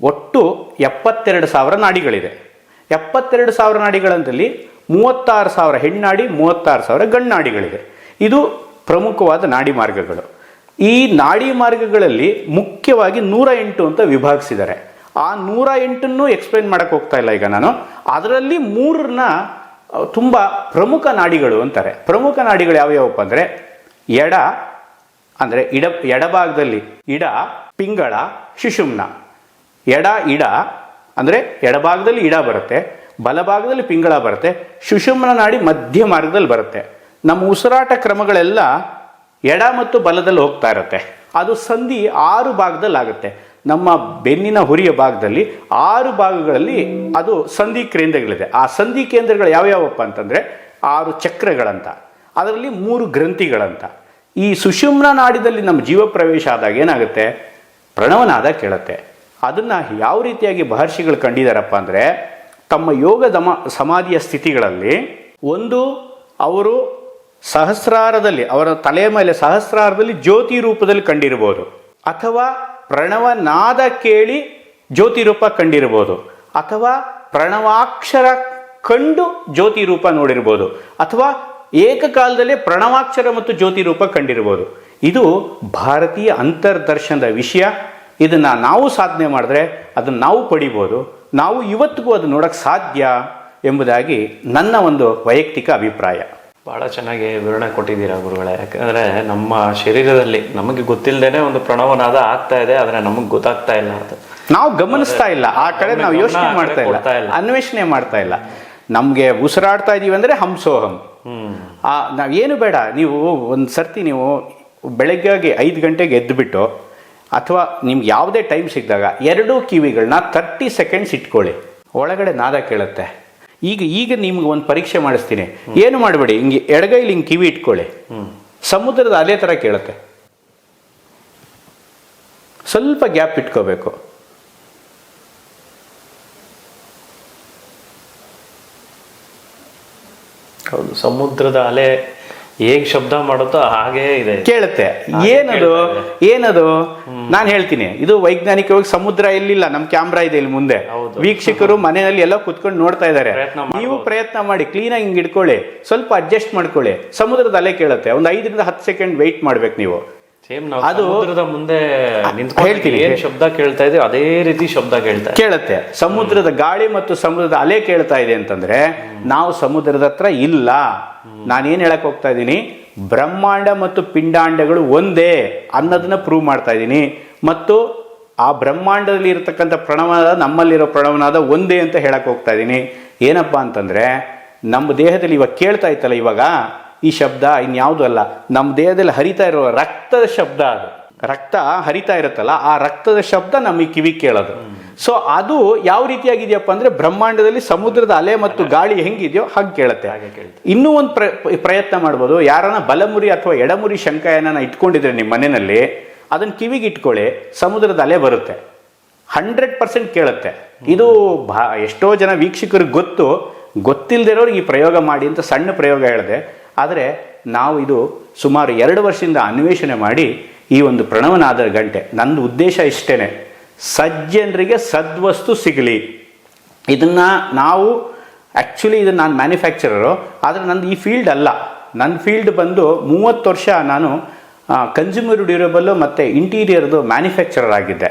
ಒಟ್ಟು ಎಪ್ಪತ್ತೆರಡು ಸಾವಿರ ನಾಡಿಗಳಿದೆ. ಎಪ್ಪತ್ತೆರಡು ಸಾವಿರ ನಾಡಿಗಳಂದಲ್ಲಿ ಮೂವತ್ತಾರು ಸಾವಿರ ಹೆಣ್ಣಾಡಿ, ಮೂವತ್ತಾರು ಸಾವಿರ ಗಣ್ಣಾಡಿಗಳಿದೆ ಇದು ಪ್ರಮುಖವಾದ ನಾಡಿ ಮಾರ್ಗಗಳು. ಈ ನಾಡಿ ಮಾರ್ಗಗಳಲ್ಲಿ ಮುಖ್ಯವಾಗಿ ನೂರ ಎಂಟು ಅಂತ ವಿಭಾಗಿಸಿದ್ದಾರೆ. ಆ ನೂರ ಎಂಟನ್ನು ಎಕ್ಸ್ಪ್ಲೈನ್ ಮಾಡಕ್ಕೆ ಹೋಗ್ತಾ ಇಲ್ಲ ಈಗ ನಾನು. ಅದರಲ್ಲಿ ಮೂರನ್ನ ತುಂಬ ಪ್ರಮುಖ ನಾಡಿಗಳು ಅಂತಾರೆ. ಪ್ರಮುಖ ನಾಡಿಗಳು ಯಾವ್ಯಾವಪ್ಪ ಅಂದರೆ, ಎಡ, ಅಂದರೆ ಇಡ, ಎಡಭಾಗದಲ್ಲಿ ಇಡ, ಪಿಂಗಳ, ಶಿಶುಮ್ನ. ಎಡ, ಇಡ, ಅಂದರೆ ಎಡಭಾಗದಲ್ಲಿ ಇಡ ಬರುತ್ತೆ. ಬಲಭಾಗದಲ್ಲಿ ಪಿಂಗಳ ಬರುತ್ತೆ ಸುಷುಮ್ನ ನಾಡಿ ಮಧ್ಯ ಮಾರ್ಗದಲ್ಲಿ ಬರುತ್ತೆ. ನಮ್ಮ ಉಸಿರಾಟ ಕ್ರಮಗಳೆಲ್ಲ ಎಡ ಮತ್ತು ಬಲದಲ್ಲಿ ಹೋಗ್ತಾ ಇರುತ್ತೆ. ಅದು ಸಂಧಿ ಆರು ಭಾಗದಲ್ಲಿ ಆಗುತ್ತೆ ನಮ್ಮ ಬೆನ್ನಿನ ಹುರಿಯ ಭಾಗದಲ್ಲಿ ಆರು ಭಾಗಗಳಲ್ಲಿ ಅದು ಸಂಧಿ ಕೇಂದ್ರಗಳಿದೆ. ಆ ಸಂಧಿ ಕೇಂದ್ರಗಳು ಯಾವ್ಯಾವಪ್ಪ ಅಂತಂದರೆ ಆರು ಚಕ್ರಗಳಂತ, ಅದರಲ್ಲಿ ಮೂರು ಗ್ರಂಥಿಗಳಂತ. ಈ ಸುಷುಮ್ನ ನಾಡಿದಲ್ಲಿ ನಮ್ಮ ಜೀವ ಪ್ರವೇಶ ಆದಾಗ ಏನಾಗುತ್ತೆ? ಪ್ರಣವನಾದ ಕೇಳುತ್ತೆ. ಅದನ್ನು ಯಾವ ರೀತಿಯಾಗಿ ಮಹರ್ಷಿಗಳು ಕಂಡಿದ್ದಾರಪ್ಪ ಅಂದರೆ ತಮ್ಮ ಯೋಗ ದಮ ಸಮಾಧಿಯ ಸ್ಥಿತಿಗಳಲ್ಲಿ ಒಂದು ಅವರು ಸಹಸ್ರಾರದಲ್ಲಿ, ಅವರ ತಲೆಯ ಮೇಲೆ ಸಹಸ್ರಾರದಲ್ಲಿ ಜ್ಯೋತಿ ರೂಪದಲ್ಲಿ ಕಂಡಿರಬಹುದು. ಅಥವಾ ಪ್ರಣವನಾದ ಕೇಳಿ ಜ್ಯೋತಿ ರೂಪ ಕಂಡಿರಬಹುದು. ಅಥವಾ ಪ್ರಣವಾಕ್ಷರ ಕಂಡು ಜ್ಯೋತಿ ರೂಪ ನೋಡಿರ್ಬೋದು ಅಥವಾ ಏಕಕಾಲದಲ್ಲಿ ಪ್ರಣವಾಕ್ಷರ ಮತ್ತು ಜ್ಯೋತಿ ರೂಪ ಕಂಡಿರ್ಬೋದು ಇದು ಭಾರತೀಯ ಅಂತರ್ದರ್ಶನದ ವಿಷಯ. ಇದನ್ನು ನಾವು ಸಾಧನೆ ಮಾಡಿದ್ರೆ ಅದನ್ನು ನಾವು ಪಡಿಬೋದು ನಾವು ಇವತ್ತಿಗೂ ಅದು ನೋಡೋಕ್ಕೆ ಸಾಧ್ಯ ಎಂಬುದಾಗಿ ನನ್ನ ಒಂದು ವೈಯಕ್ತಿಕ ಅಭಿಪ್ರಾಯ. ಭಾಳ ಚೆನ್ನಾಗಿ ವಿವರಣೆ ಕೊಟ್ಟಿದ್ದೀರಾ ಗುರುಗಳೇ. ಯಾಕಂದರೆ ನಮ್ಮ ಶರೀರದಲ್ಲಿ ನಮಗೆ ಗೊತ್ತಿಲ್ಲದೇನೆ ಒಂದು ಪ್ರಣವನಾದ ಆಗ್ತಾ ಇದೆ ಆದರೆ ನಮಗೆ ಗೊತ್ತಾಗ್ತಾ ಇಲ್ಲ ಅಂತ ನಾವು ಗಮನಿಸ್ತಾ ಇಲ್ಲ. ಆ ಕಡೆ ನಾವು ಯೋಚನೆ ಮಾಡ್ತಾ ಇಲ್ಲ. ಅನ್ವೇಷಣೆ ಮಾಡ್ತಾ ಇಲ್ಲ. ನಮಗೆ ಉಸಿರಾಡ್ತಾ ಇದೀವಿ ಅಂದರೆ ಹಂಸೋಹಂ. ಆ ಆ ನಾವೇನು ಬೇಡ. ನೀವು ಒಂದು ಸರ್ತಿ ನೀವು ಬೆಳಗ್ಗೆ ಐದು ಗಂಟೆಗೆ ಎದ್ದುಬಿಟ್ಟು ಅಥವಾ ನಿಮ್ಗೆ ಯಾವುದೇ ಟೈಮ್ ಸಿಕ್ಕಿದಾಗ ಎರಡೂ ಕಿವಿಗಳನ್ನ ತರ್ಟಿ ಸೆಕೆಂಡ್ಸ್ ಇಟ್ಕೊಳ್ಳಿ. ಒಳಗಡೆ ನಾದ ಕೇಳುತ್ತೆ. ಈಗ ಈಗ ನಿಮ್ಗೆ ಒಂದು ಪರೀಕ್ಷೆ ಮಾಡಿಸ್ತೀನಿ. ಏನು ಮಾಡಬೇಡಿ? ಹಿಂಗೆ ಎಡಗೈಲಿ ಹಿಂಗೆ ಕಿವಿ ಇಟ್ಕೊಳ್ಳಿ. ಸಮುದ್ರದ ಅಲೆ ಥರ ಕೇಳುತ್ತೆ. ಸ್ವಲ್ಪ ಗ್ಯಾಪ್ ಇಟ್ಕೋಬೇಕು. ಹೌದು ಸಮುದ್ರದ ಅಲೆ ಹೇಗ್ ಶಬ್ದ ಮಾಡುತ್ತೋ ಹಾಗೆ ಇದೆ. ಕೇಳುತ್ತೆ. ಏನದು? ಏನದು? ನಾನು ಹೇಳ್ತೀನಿ. ಇದು ವೈಜ್ಞಾನಿಕವಾಗಿ ಸಮುದ್ರ ಎಲ್ಲಿಲ್ಲ ನಮ್ ಕ್ಯಾಮ್ರಾ ಇದೆ ಇಲ್ಲಿ ಮುಂದೆ. ವೀಕ್ಷಕರು ಮನೆಯಲ್ಲಿ ಎಲ್ಲ ಕುತ್ಕೊಂಡು ನೋಡ್ತಾ ಇದ್ದಾರೆ ನೀವು ಪ್ರಯತ್ನ ಮಾಡಿ ಕ್ಲೀನ್ ಆಗಿ ಹಿಂಗ್ ಇಟ್ಕೊಳ್ಳಿ ಸ್ವಲ್ಪ ಅಡ್ಜಸ್ಟ್ ಮಾಡ್ಕೊಳ್ಳಿ. ಸಮುದ್ರದ ಅಲೆ ಕೇಳುತ್ತೆ. ಒಂದು ಐದರಿಂದ ಹತ್ತು ಸೆಕೆಂಡ್ ವೆಯ್ಟ್ ಮಾಡ್ಬೇಕು ನಾವು. ಅದು- ಮುಂದೆ ಹೇಳ್ತೀನಿ. ಶಬ್ದ ಕೇಳ್ತಾ ಇದೆ ಅದೇ ರೀತಿ ಶಬ್ದ ಕೇಳ್ತಾ ಕೇಳುತ್ತೆ. ಸಮುದ್ರದ ಗಾಳಿ ಮತ್ತು ಸಮುದ್ರದ ಅಲೆ ಕೇಳ್ತಾ ಇದೆ ಅಂತಂದ್ರೆ ನಾವು ಸಮುದ್ರದ ಹತ್ರ ಇಲ್ಲ. ನಾನೇನ್ ಹೇಳಕ್ ಹೋಗ್ತಾ ಇದ್ದೀನಿ? ಬ್ರಹ್ಮಾಂಡ ಮತ್ತು ಪಿಂಡಾಂಡಗಳು ಒಂದೇ ಅನ್ನೋದನ್ನ ಪ್ರೂವ್ ಮಾಡ್ತಾ ಇದ್ದೀನಿ. ಮತ್ತು ಆ ಬ್ರಹ್ಮಾಂಡದಲ್ಲಿ ಇರತಕ್ಕಂಥ ಪ್ರಣವನಾದ ನಮ್ಮಲ್ಲಿರೋ ಪ್ರಣವನಾದ ಒಂದೇ ಅಂತ ಹೇಳಕ್ ಹೋಗ್ತಾ ಇದ್ದೀನಿ. ಏನಪ್ಪಾ ಅಂತಂದ್ರೆ ನಮ್ಮ ದೇಹದಲ್ಲಿ ಇವಾಗ ಕೇಳ್ತಾ ಇತ್ತಲ್ಲ ಇವಾಗ ಈ ಶಬ್ದ ಇನ್ಯಾವುದೂ ಅಲ್ಲ ನಮ್ಮ ದೇಹದಲ್ಲಿ ಹರಿತಾ ಇರೋ ರಕ್ತದ ಶಬ್ದ ಅದು. ರಕ್ತ ಹರಿತಾ ಇರುತ್ತಲ್ಲ ಆ ರಕ್ತದ ಶಬ್ದ ನಮಗೆ ಕಿವಿ ಕೇಳೋದು. ಸೊ ಅದು ಯಾವ ರೀತಿಯಾಗಿದೆಯಪ್ಪ ಅಂದ್ರೆ ಬ್ರಹ್ಮಾಂಡದಲ್ಲಿ ಸಮುದ್ರದ ಅಲೆ ಮತ್ತು ಗಾಳಿ ಹೆಂಗಿದೆಯೋ ಹಾಗೆ ಕೇಳುತ್ತೆ. ಇನ್ನೂ ಒಂದು ಪ್ರ ಪ್ರಯತ್ನ ಮಾಡ್ಬೋದು ಯಾರನ್ನ ಬಲಮುರಿ ಅಥವಾ ಎಡಮುರಿ ಶಂಕಾಯನ ಇಟ್ಕೊಂಡಿದ್ರೆ ನಿಮ್ಮ ಮನೆಯಲ್ಲಿ ಅದನ್ನ ಕಿವಿಗೆ ಇಟ್ಕೊಳ್ಳಿ ಸಮುದ್ರದ ಅಲೆ ಬರುತ್ತೆ. ಹಂಡ್ರೆಡ್ ಪರ್ಸೆಂಟ್ ಕೇಳುತ್ತೆ. ಇದು ಭಾ ಎಷ್ಟೋ ಜನ ವೀಕ್ಷಕರಿಗೆ ಗೊತ್ತು ಗೊತ್ತಿಲ್ಲದಿರೋರಿಗೆ ಈ ಪ್ರಯೋಗ ಮಾಡಿ ಅಂತ ಸಣ್ಣ ಪ್ರಯೋಗ ಹೇಳಿದೆ. ಆದರೆ ನಾವು ಇದು ಸುಮಾರು ಎರಡು ವರ್ಷದಿಂದ ಅನ್ವೇಷಣೆ ಮಾಡಿ ಈ ಒಂದು ಪ್ರಣವನಾದ ಗಂಟೆ. ನಂದು ಉದ್ದೇಶ ಇಷ್ಟೇ ಸಜ್ಜನರಿಗೆ ಸದ್ವಸ್ತು ಸಿಗಲಿ. ಇದನ್ನು ನಾವು ಆ್ಯಕ್ಚುಲಿ ಇದು ನಾನು ಮ್ಯಾನುಫ್ಯಾಕ್ಚರರು ಆದರೆ ನಂದು ಈ ಫೀಲ್ಡ್ ಅಲ್ಲ. ನನ್ನ ಫೀಲ್ಡ್ ಬಂದು ಮೂವತ್ತು ವರ್ಷ ನಾನು ಕನ್ಸ್ಯೂಮರ್ ಡ್ಯೂರೇಬಲ್ಲು ಮತ್ತು ಇಂಟೀರಿಯರ್ದು ಮ್ಯಾನುಫ್ಯಾಕ್ಚರರ್ ಆಗಿದ್ದೆ.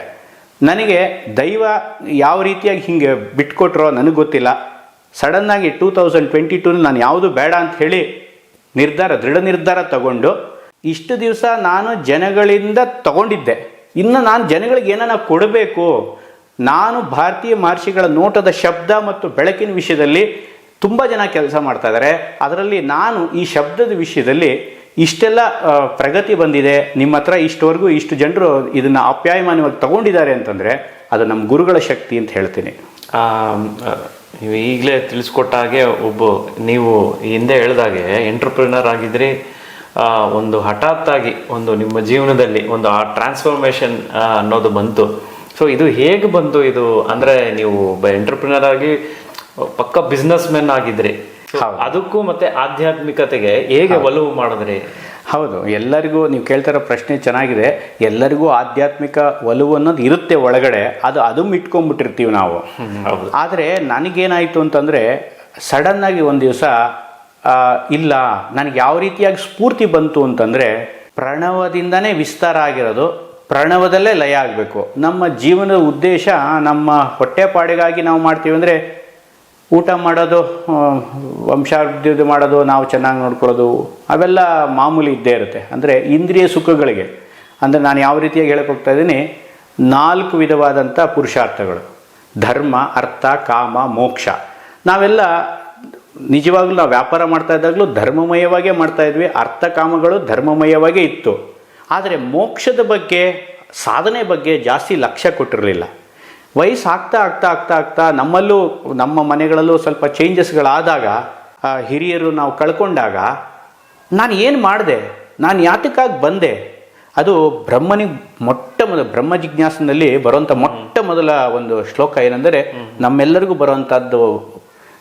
ನನಗೆ ದೈವ ಯಾವ ರೀತಿಯಾಗಿ ಹಿಂಗೆ ಬಿಟ್ಕೊಟ್ರೋ ನನಗೆ ಗೊತ್ತಿಲ್ಲ. ಸಡನ್ನಾಗಿ ಟೂ ತೌಸಂಡ್ ಟ್ವೆಂಟಿ ಟೂನ ನಾನು ಯಾವುದು ಬೇಡ ಅಂತ ಹೇಳಿ ನಿರ್ಧಾರ, ದೃಢ ನಿರ್ಧಾರ ತಗೊಂಡು ಇಷ್ಟು ದಿವಸ ನಾನು ಜನಗಳಿಂದ ತಗೊಂಡಿದ್ದೆ. ಇನ್ನು ನಾನು ಜನಗಳಿಗೆ ಏನನ್ನ ಕೊಡಬೇಕು? ನಾನು ಭಾರತೀಯ ಮಹರ್ಷಿಗಳ ನೋಟದ ಶಬ್ದ ಮತ್ತು ಬೆಳಕಿನ ವಿಷಯದಲ್ಲಿ ತುಂಬ ಜನ ಕೆಲಸ ಮಾಡ್ತಾ ಇದ್ದಾರೆ ಅದರಲ್ಲಿ ನಾನು ಈ ಶಬ್ದದ ವಿಷಯದಲ್ಲಿ ಇಷ್ಟೆಲ್ಲ ಪ್ರಗತಿ ಬಂದಿದೆ. ನಿಮ್ಮ ಹತ್ರ ಇಷ್ಟವರೆಗೂ ಇಷ್ಟು ಜನರು ಇದನ್ನು ಅಪ್ಯಾಯಮಾನವಾಗಿ ತಗೊಂಡಿದ್ದಾರೆ ಅಂತಂದರೆ ಅದು ನಮ್ಮ ಗುರುಗಳ ಶಕ್ತಿ ಅಂತ ಹೇಳ್ತೀನಿ. ನೀವು ಈಗಲೇ ತಿಳಿಸ್ಕೊಟ್ಟ ಹಾಗೆ ಒಬ್ಬ ನೀವು ಹಿಂದೆ ಹೇಳ್ದಾಗೆ ಎಂಟ್ರಪ್ರಿನರ್ ಆಗಿದ್ರಿ ಆ, ಒಂದು ಹಠಾತ್ ಆಗಿ ಒಂದು ನಿಮ್ಮ ಜೀವನದಲ್ಲಿ ಒಂದು ಆ ಟ್ರಾನ್ಸ್ಫಾರ್ಮೇಷನ್ ಅನ್ನೋದು ಬಂತು. ಸೊ ಇದು ಹೇಗೆ ಬಂತು ಇದು? ಅಂದ್ರೆ ನೀವು ಒಬ್ಬ ಎಂಟರ್ಪ್ರಿನರ್ ಆಗಿ ಪಕ್ಕ ಬಿಸ್ನೆಸ್ ಮೆನ್ ಆಗಿದ್ರಿ ಅದಕ್ಕೂ ಮತ್ತೆ ಆಧ್ಯಾತ್ಮಿಕತೆಗೆ ಹೇಗೆ ಒಲವು ಮಾಡಿದ್ರಿ? ಹೌದು ಎಲ್ಲರಿಗೂ ನೀವು ಕೇಳ್ತಿರೋ ಪ್ರಶ್ನೆ ಚೆನ್ನಾಗಿದೆ. ಎಲ್ಲರಿಗೂ ಆಧ್ಯಾತ್ಮಿಕ ಒಲವು ಅನ್ನೋದು ಇರುತ್ತೆ ಒಳಗಡೆ ಅದು ಅದು ಇಟ್ಕೊಂಡ್ಬಿಟ್ಟಿರ್ತೀವಿ ನಾವು. ಆದರೆ ನನಗೇನಾಯಿತು ಅಂತಂದರೆ ಸಡನ್ನಾಗಿ ಒಂದು ದಿವಸ ಇಲ್ಲ ನನಗೆ ಯಾವ ರೀತಿಯಾಗಿ ಸ್ಫೂರ್ತಿ ಬಂತು ಅಂತಂದರೆ ಪ್ರಣವದಿಂದನೇ ವಿಸ್ತಾರ ಆಗಿರೋದು ಪ್ರಣವದಲ್ಲೇ ಲಯ ಆಗಬೇಕು. ನಮ್ಮ ಜೀವನದ ಉದ್ದೇಶ ನಮ್ಮ ಹೊಟ್ಟೆಪಾಡಿಗಾಗಿ ನಾವು ಮಾಡ್ತೀವಿ ಅಂದರೆ ಊಟ ಮಾಡೋದು ವಂಶಾಭಿವೃದ್ಧಿ ಮಾಡೋದು, ನಾವು ಚೆನ್ನಾಗಿ ನೋಡ್ಕೊಳ್ಳೋದು, ಅವೆಲ್ಲ ಮಾಮೂಲಿ ಇದ್ದೇ ಇರುತ್ತೆ. ಅಂದರೆ ಇಂದ್ರಿಯ ಸುಖಗಳಿಗೆ. ಅಂದರೆ ನಾನು ಯಾವ ರೀತಿಯಾಗಿ ಹೇಳಕ್ಕೆ ಹೋಗ್ತಾ ಇದ್ದೀನಿ? ನಾಲ್ಕು ವಿಧವಾದಂಥ ಪುರುಷಾರ್ಥಗಳು. ಧರ್ಮ, ಅರ್ಥ, ಕಾಮ, ಮೋಕ್ಷ. ನಾವೆಲ್ಲ ನಿಜವಾಗ್ಲೂ ನಾವು ವ್ಯಾಪಾರ ಮಾಡ್ತಾ ಇದ್ದಾಗಲೂ ಧರ್ಮಮಯವಾಗೇ ಮಾಡ್ತಾ ಇದ್ವಿ. ಅರ್ಥ ಕಾಮಗಳು ಧರ್ಮಮಯವಾಗೇ ಇತ್ತು. ಆದರೆ ಮೋಕ್ಷದ ಬಗ್ಗೆ, ಸಾಧನೆ ಬಗ್ಗೆ ಜಾಸ್ತಿ ಲಕ್ಷ್ಯ ಕೊಟ್ಟಿರಲಿಲ್ಲ. ವಯಸ್ಸು ಆಗ್ತಾ ಆಗ್ತಾ ಆಗ್ತಾ ಆಗ್ತಾ ನಮ್ಮಲ್ಲೂ, ನಮ್ಮ ಮನೆಗಳಲ್ಲೂ ಸ್ವಲ್ಪ ಚೇಂಜಸ್ಗಳಾದಾಗ ಹಿರಿಯರು ನಾವು ಕಳ್ಕೊಂಡಾಗ, ನಾನು ಏನು ಮಾಡಿದೆ? ನಾನು ಯಾತಕ್ಕಾಗಿ ಬಂದೆ? ಅದು ಬ್ರಹ್ಮನಿಗೆ ಮೊಟ್ಟ ಮೊದಲ ಬ್ರಹ್ಮ ಜಿಜ್ಞಾಸನಲ್ಲಿ ಬರುವಂಥ ಮೊಟ್ಟ ಮೊದಲ ಒಂದು ಶ್ಲೋಕ ಏನಂದರೆ, ನಮ್ಮೆಲ್ಲರಿಗೂ ಬರುವಂಥದ್ದು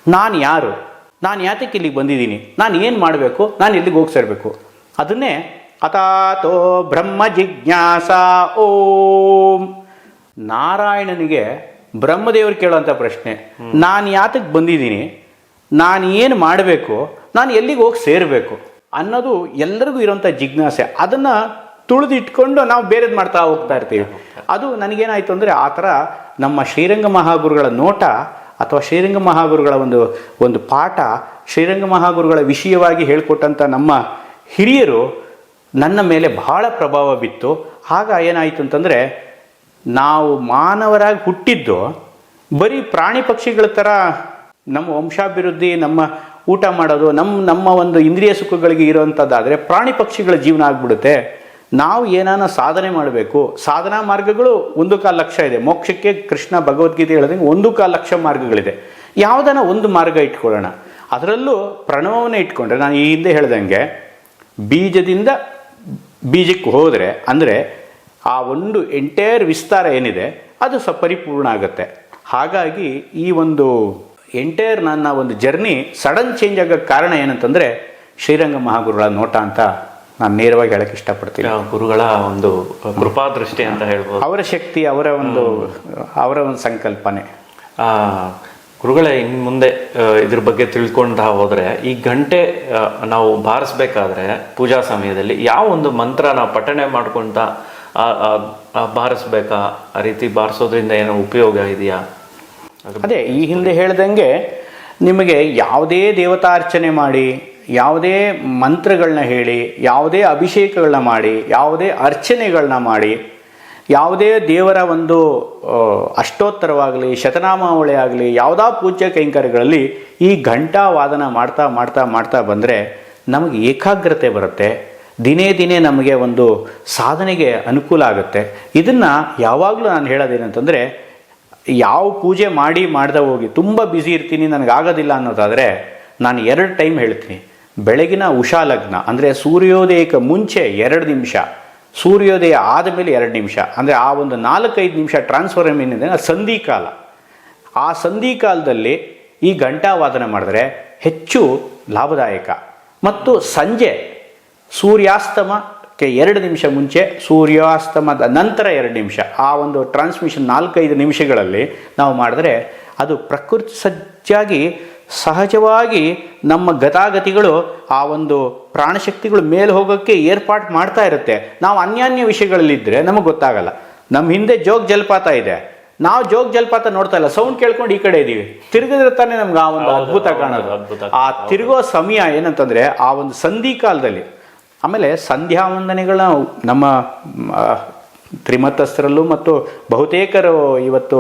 ನಾನು ಯಾರು? ನಾನು ಯಾತಕ್ಕೆ ಇಲ್ಲಿಗೆ ಬಂದಿದ್ದೀನಿ? ನಾನು ಏನು ಮಾಡಬೇಕು? ನಾನು ಎಲ್ಲಿಗೆ ಹೋಗಿ ಸೇರಬೇಕು? ಅದನ್ನೇ ಅಥಾತೋ ಬ್ರಹ್ಮ ಜಿಜ್ಞಾಸ ಓಂ. ನಾರಾಯಣನಿಗೆ ಬ್ರಹ್ಮದೇವರು ಕೇಳುವಂಥ ಪ್ರಶ್ನೆ. ನಾನು ಯಾತಕ್ಕೆ ಬಂದಿದ್ದೀನಿ? ನಾನು ಏನು ಮಾಡಬೇಕು? ನಾನು ಎಲ್ಲಿಗೆ ಹೋಗಿ ಸೇರಬೇಕು? ಅನ್ನೋದು ಎಲ್ಲರಿಗೂ ಇರೋಂಥ ಜಿಜ್ಞಾಸೆ. ಅದನ್ನು ತುಳಿದಿಟ್ಕೊಂಡು ನಾವು ಬೇರೆದು ಮಾಡ್ತಾ ಹೋಗ್ತಾ ಇರ್ತೀವಿ. ಅದು ನನಗೇನಾಯಿತು ಅಂದರೆ ಆ ಥರ ನಮ್ಮ ಶ್ರೀರಂಗ ಮಹಾಗುರುಗಳ ನೋಟ ಅಥವಾ ಶ್ರೀರಂಗ ಮಹಾಗುರುಗಳ ಒಂದು ಒಂದು ಪಾಠ, ಶ್ರೀರಂಗ ಮಹಾಗುರುಗಳ ವಿಷಯವಾಗಿ ಹೇಳ್ಕೊಟ್ಟಂಥ ನಮ್ಮ ಹಿರಿಯರು ನನ್ನ ಮೇಲೆ ಬಹಳ ಪ್ರಭಾವ ಬಿತ್ತು. ಆಗ ಏನಾಯಿತು ಅಂತಂದರೆ ನಾವು ಮಾನವರಾಗಿ ಹುಟ್ಟಿದ್ದು ಬರೀ ಪ್ರಾಣಿ ಪಕ್ಷಿಗಳ ಥರ ನಮ್ಮ ವಂಶಾಭಿವೃದ್ಧಿ, ನಮ್ಮ ಊಟ ಮಾಡೋದು ನಮ್ಮ ನಮ್ಮ ಒಂದು ಇಂದ್ರಿಯ ಸುಖಗಳಿಗೆ ಇರುವಂಥದ್ದಾದರೆ ಪ್ರಾಣಿ ಪಕ್ಷಿಗಳ ಜೀವನ ಆಗ್ಬಿಡುತ್ತೆ. ನಾವು ಏನಾನ ಸಾಧನೆ ಮಾಡಬೇಕು. ಸಾಧನಾ ಮಾರ್ಗಗಳು ಒಂದು ಕಾಲು ಲಕ್ಷ ಇದೆ. ಮೋಕ್ಷಕ್ಕೆ ಕೃಷ್ಣ ಭಗವದ್ಗೀತೆ ಹೇಳ್ದಂಗೆ ಒಂದು ಕಾಲು ಲಕ್ಷ ಮಾರ್ಗಗಳಿದೆ. ಯಾವುದನ್ನ ಒಂದು ಮಾರ್ಗ ಇಟ್ಕೊಳ್ಳೋಣ. ಅದರಲ್ಲೂ ಪ್ರಣವವನ್ನು ಇಟ್ಕೊಂಡ್ರೆ, ನಾನು ಈ ಹಿಂದೆ ಹೇಳ್ದಂಗೆ ಬೀಜದಿಂದ ಬೀಜಕ್ಕೆ ಹೋದರೆ, ಅಂದರೆ ಆ ಒಂದು ಎಂಟೈರ್ ವಿಸ್ತಾರ ಏನಿದೆ ಅದು ಸ ಪರಿಪೂರ್ಣ ಆಗುತ್ತೆ. ಹಾಗಾಗಿ ಈ ಒಂದು ಎಂಟೈರ್ ನನ್ನ ಒಂದು ಜರ್ನಿ ಸಡನ್ ಚೇಂಜ್ ಆಗೋಕ್ಕೆ ಕಾರಣ ಏನಂತಂದರೆ ಶ್ರೀರಂಗ ಮಹಾಗುರುಗಳ ನೋಟ ಅಂತ ನಾನು ನೇರವಾಗಿ ಹೇಳಕ್ಕೆ ಇಷ್ಟಪಡ್ತೀನಿ. ಗುರುಗಳ ಒಂದು ಕೃಪಾದೃಷ್ಟಿ ಅಂತ ಹೇಳ್ಬೋದು. ಅವರ ಶಕ್ತಿ ಅವರ ಒಂದು ಅವರ ಒಂದು ಸಂಕಲ್ಪನೆ. ಗುರುಗಳ ಇನ್ನು ಮುಂದೆ ಇದ್ರ ಬಗ್ಗೆ ತಿಳ್ಕೊಂಡ ಹೋದರೆ ಈ ಗಂಟೆ ನಾವು ಬಾರಿಸ್ಬೇಕಾದ್ರೆ ಪೂಜಾ ಸಮಯದಲ್ಲಿ ಯಾವ ಒಂದು ಮಂತ್ರ ನಾವು ಪಠಣೆ ಆ, ಬಾರಿಸ್ಬೇಕಾ? ಆ ರೀತಿ ಬಾರಿಸೋದ್ರಿಂದ ಏನೋ ಉಪಯೋಗ ಇದೆಯಾ? ಅದೇ ಈ ಹಿಂದೆ ಹೇಳ್ದಂಗೆ ನಿಮಗೆ ಯಾವುದೇ ದೇವತಾರ್ಚನೆ ಮಾಡಿ, ಯಾವುದೇ ಮಂತ್ರಗಳನ್ನ ಹೇಳಿ, ಯಾವುದೇ ಅಭಿಷೇಕಗಳನ್ನ ಮಾಡಿ, ಯಾವುದೇ ಅರ್ಚನೆಗಳನ್ನ ಮಾಡಿ, ಯಾವುದೇ ದೇವರ ಒಂದು ಅಷ್ಟೋತ್ತರವಾಗಲಿ, ಶತನಾಮಾವಳಿ ಆಗಲಿ, ಯಾವುದೋ ಪೂಜ್ಯ ಕೈಂಕರ್ಯಗಳಲ್ಲಿ ಈ ಘಂಟಾ ವಾದನ ಮಾಡ್ತಾ ಮಾಡ್ತಾ ಮಾಡ್ತಾ ಬಂದರೆ ನಮಗೆ ಏಕಾಗ್ರತೆ ಬರುತ್ತೆ. ದಿನೇ ದಿನೇ ನಮಗೆ ಒಂದು ಸಾಧನೆಗೆ ಅನುಕೂಲ ಆಗುತ್ತೆ. ಇದನ್ನು ಯಾವಾಗಲೂ ನಾನು ಹೇಳೋದೇನಂತಂದರೆ, ಯಾವ ಪೂಜೆ ಮಾಡಿ ಮಾಡ್ದೆ ಹೋಗಿ ತುಂಬ ಬ್ಯುಸಿ ಇರ್ತೀನಿ, ನನಗಾಗೋದಿಲ್ಲ ಅನ್ನೋದಾದರೆ ನಾನು ಎರಡು ಟೈಮ್ ಹೇಳ್ತೀನಿ. ಬೆಳಗಿನ ಉಷಾ ಲಗ್ನ ಅಂದರೆ ಸೂರ್ಯೋದಯಕ್ಕೆ ಮುಂಚೆ ಎರಡು ನಿಮಿಷ, ಸೂರ್ಯೋದಯ ಆದಮೇಲೆ ಎರಡು ನಿಮಿಷ, ಅಂದರೆ ಆ ಒಂದು ನಾಲ್ಕೈದು ನಿಮಿಷ ಟ್ರಾನ್ಸ್ಫರ್ ಏನಿದೆ ಅದು ಸಂಧಿ ಕಾಲ. ಆ ಸಂಧಿ ಕಾಲದಲ್ಲಿ ಈ ಘಂಟಾವಾದನ ಮಾಡಿದ್ರೆ ಹೆಚ್ಚು ಲಾಭದಾಯಕ. ಮತ್ತು ಸಂಜೆ ಸೂರ್ಯಾಸ್ತಮಕ್ಕೆ ಎರಡು ನಿಮಿಷ ಮುಂಚೆ ಸೂರ್ಯಾಸ್ತಮದ ನಂತರ ಎರಡು ನಿಮಿಷ. ಆ ಒಂದು ಟ್ರಾನ್ಸ್ಮಿಷನ್ ನಾಲ್ಕೈದು ನಿಮಿಷಗಳಲ್ಲಿ ನಾವು ಮಾಡಿದ್ರೆ ಅದು ಪ್ರಕೃತಿ ಸಜ್ಜಾಗಿ ಸಹಜವಾಗಿ ನಮ್ಮ ಗತಾಗತಿಗಳು ಆ ಒಂದು ಪ್ರಾಣಶಕ್ತಿಗಳು ಮೇಲೆ ಹೋಗೋಕ್ಕೆ ಏರ್ಪಾಟ್ ಮಾಡ್ತಾ ಇರುತ್ತೆ. ನಾವು ಅನ್ಯಾನ್ಯ ವಿಷಯಗಳಲ್ಲಿದ್ದರೆ ನಮಗೆ ಗೊತ್ತಾಗಲ್ಲ. ನಮ್ಮ ಹಿಂದೆ ಜೋಗ ಜಲಪಾತ ಇದೆ. ನಾವು ಜೋಗ ಜಲಪಾತ ನೋಡ್ತಾ ಇಲ್ಲ. ಸೌಂಡ್ ಕೇಳ್ಕೊಂಡು ಈ ಕಡೆ ಇದೀವಿ. ತಿರುಗಿದ್ರೆ ತಾನೇ ನಮ್ಗೆ ಆ ಒಂದು ಅದ್ಭುತ ಕಾಣೋದು. ಅದ್ಭುತ ಆ ತಿರುಗೋ ಸಮಯ ಏನಂತಂದ್ರೆ ಆ ಒಂದು ಸಂಧಿ ಕಾಲದಲ್ಲಿ ಆಮೇಲೆ ಸಂಧ್ಯಾ ವಂದನೆಗಳ ನಮ್ಮ ತ್ರಿಮತಸ್ಥರಲ್ಲೂ ಮತ್ತು ಬಹುತೇಕರು ಇವತ್ತು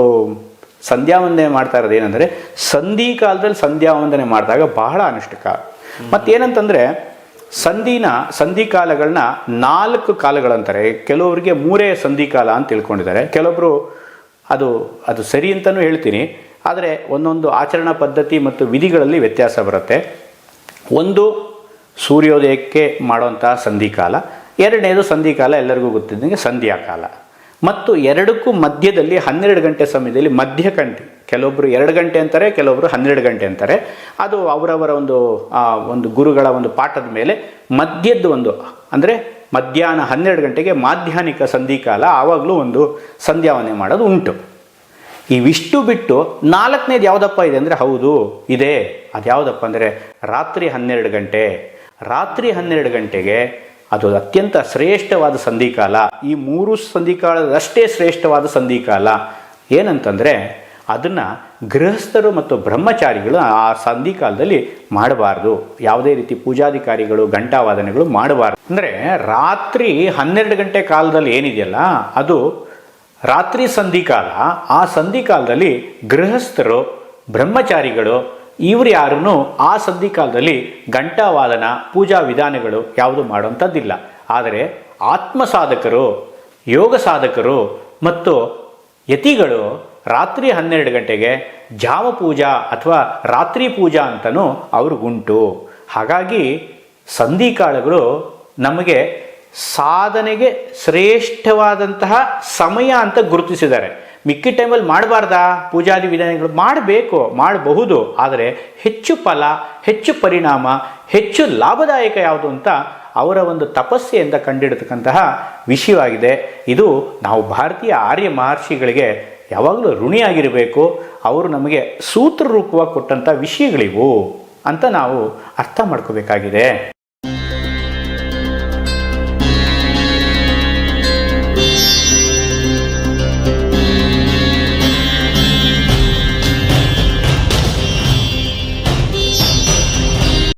ಸಂಧ್ಯಾ ವಂದನೆ ಮಾಡ್ತಾ ಇರೋದು ಏನಂದ್ರೆ, ಸಂಧಿ ಕಾಲದಲ್ಲಿ ಸಂಧ್ಯಾ ವಂದನೆ ಮಾಡಿದಾಗ ಬಹಳ ಅನುಷ್ಠಕ ಮತ್ತೇನಂತಂದರೆ ಸಂಧಿನ, ಸಂಧಿ ಕಾಲಗಳನ್ನ ನಾಲ್ಕು ಕಾಲಗಳಂತಾರೆ. ಕೆಲವರಿಗೆ ಮೂರೇ ಸಂಧಿ ಕಾಲ ಅಂತ ತಿಳ್ಕೊಂಡಿದ್ದಾರೆ. ಕೆಲವೊಬ್ರು ಅದು ಅದು ಸರಿ ಅಂತಲೂ ಹೇಳ್ತೀನಿ. ಆದರೆ ಒಂದೊಂದು ಆಚರಣಾ ಪದ್ಧತಿ ಮತ್ತು ವಿಧಿಗಳಲ್ಲಿ ವ್ಯತ್ಯಾಸ ಬರುತ್ತೆ. ಒಂದು ಸೂರ್ಯೋದಯಕ್ಕೆ ಮಾಡುವಂತಹ ಸಂಧಿಕಾಲ. ಎರಡನೇದು ಸಂಧಿಕಾಲ ಎಲ್ಲರಿಗೂ ಗೊತ್ತಿದ್ದಂಗೆ ಸಂಧ್ಯಾ ಕಾಲ ಮತ್ತು ಎರಡಕ್ಕೂ ಮಧ್ಯದಲ್ಲಿ ಹನ್ನೆರಡು ಗಂಟೆ ಸಮಯದಲ್ಲಿ ಮಧ್ಯಕಂಠಿ. ಕೆಲವೊಬ್ಬರು ಎರಡು ಗಂಟೆ ಅಂತಾರೆ ಕೆಲವೊಬ್ಬರು ಹನ್ನೆರಡು ಗಂಟೆ ಅಂತಾರೆ. ಅದು ಅವರವರ ಒಂದು ಒಂದು ಗುರುಗಳ ಒಂದು ಪಾಠದ ಮೇಲೆ ಮಧ್ಯದ್ದು ಒಂದು, ಅಂದರೆ ಮಧ್ಯಾಹ್ನ ಹನ್ನೆರಡು ಗಂಟೆಗೆ ಮಾಧ್ಯಾಹ್ನಿಕ ಸಂಧಿಕಾಲ ಆವಾಗಲೂ ಒಂದು ಸಂಧ್ಯಾವನೆ ಮಾಡೋದು ಉಂಟು. ಇವಿಷ್ಟು ಬಿಟ್ಟು ನಾಲ್ಕನೇದು ಯಾವುದಪ್ಪ ಇದೆ ಅಂದರೆ ಹೌದು, ಇದೆ. ಅದು ಯಾವುದಪ್ಪ ಅಂದರೆ ರಾತ್ರಿ ಹನ್ನೆರಡು ಗಂಟೆ. ರಾತ್ರಿ ಹನ್ನೆರಡು ಗಂಟೆಗೆ ಅದು ಅತ್ಯಂತ ಶ್ರೇಷ್ಠವಾದ ಸಂಧಿಕಾಲ. ಈ ಮೂರು ಸಂಧಿಕಾಲದಷ್ಟೇ ಶ್ರೇಷ್ಠವಾದ ಸಂಧಿಕಾಲ. ಏನಂತಂದರೆ ಅದನ್ನು ಗೃಹಸ್ಥರು ಮತ್ತು ಬ್ರಹ್ಮಚಾರಿಗಳು ಆ ಸಂಧಿಕಾಲದಲ್ಲಿ ಮಾಡಬಾರ್ದು. ಯಾವುದೇ ರೀತಿ ಪೂಜಾಧಿಕಾರಿಗಳು ಗಂಟಾವಾದನೆಗಳು ಮಾಡಬಾರ್ದು. ಅಂದರೆ ರಾತ್ರಿ ಹನ್ನೆರಡು ಗಂಟೆ ಕಾಲದಲ್ಲಿ ಏನಿದೆಯಲ್ಲ, ಅದು ರಾತ್ರಿ ಸಂಧಿಕಾಲ. ಆ ಸಂಧಿಕಾಲದಲ್ಲಿ ಗೃಹಸ್ಥರು, ಬ್ರಹ್ಮಚಾರಿಗಳು ಇವರು ಯಾರೂ ಆ ಸಂಧಿಕಾಲದಲ್ಲಿ ಘಂಟಾವಾದನ, ಪೂಜಾ ವಿಧಾನಗಳು ಯಾವುದು ಮಾಡುವಂಥದ್ದಿಲ್ಲ. ಆದರೆ ಆತ್ಮ ಸಾಧಕರು, ಯೋಗ ಸಾಧಕರು ಮತ್ತು ಯತಿಗಳು ರಾತ್ರಿ ಹನ್ನೆರಡು ಗಂಟೆಗೆ ಜಾವ ಪೂಜಾ ಅಥವಾ ರಾತ್ರಿ ಪೂಜಾ ಅಂತಲೂ ಅವ್ರಿಗುಂಟು ಹಾಗಾಗಿ ಸಂಧಿಕಾಲಗಳು ನಮಗೆ ಸಾಧನೆಗೆ ಶ್ರೇಷ್ಠವಾದಂತಹ ಸಮಯ ಅಂತ ಗುರುತಿಸಿದ್ದಾರೆ. ಮಿಕ್ಕಿ ಟೈಮಲ್ಲಿ ಮಾಡಬಾರ್ದಾ? ಪೂಜಾದಿ ವಿಧಾನಗಳು ಮಾಡಬೇಕು, ಮಾಡಬಹುದು. ಆದರೆ ಹೆಚ್ಚು ಫಲ, ಹೆಚ್ಚು ಪರಿಣಾಮ, ಹೆಚ್ಚು ಲಾಭದಾಯಕ ಯಾವುದು ಅಂತ ಅವರ ಒಂದು ತಪಸ್ಸೆಯಿಂದ ಕಂಡಿಡತಕ್ಕಂತಹ ವಿಷಯವಾಗಿದೆ. ಇದು ನಾವು ಭಾರತೀಯ ಆರ್ಯ ಮಹರ್ಷಿಗಳಿಗೆ ಯಾವಾಗಲೂ ಋಣಿಯಾಗಿರಬೇಕು. ಅವರು ನಮಗೆ ಸೂತ್ರ ರೂಪವಾಗಿ ಕೊಟ್ಟಂಥ ವಿಷಯಗಳಿವು ಅಂತ ನಾವು ಅರ್ಥ ಮಾಡ್ಕೋಬೇಕಾಗಿದೆ.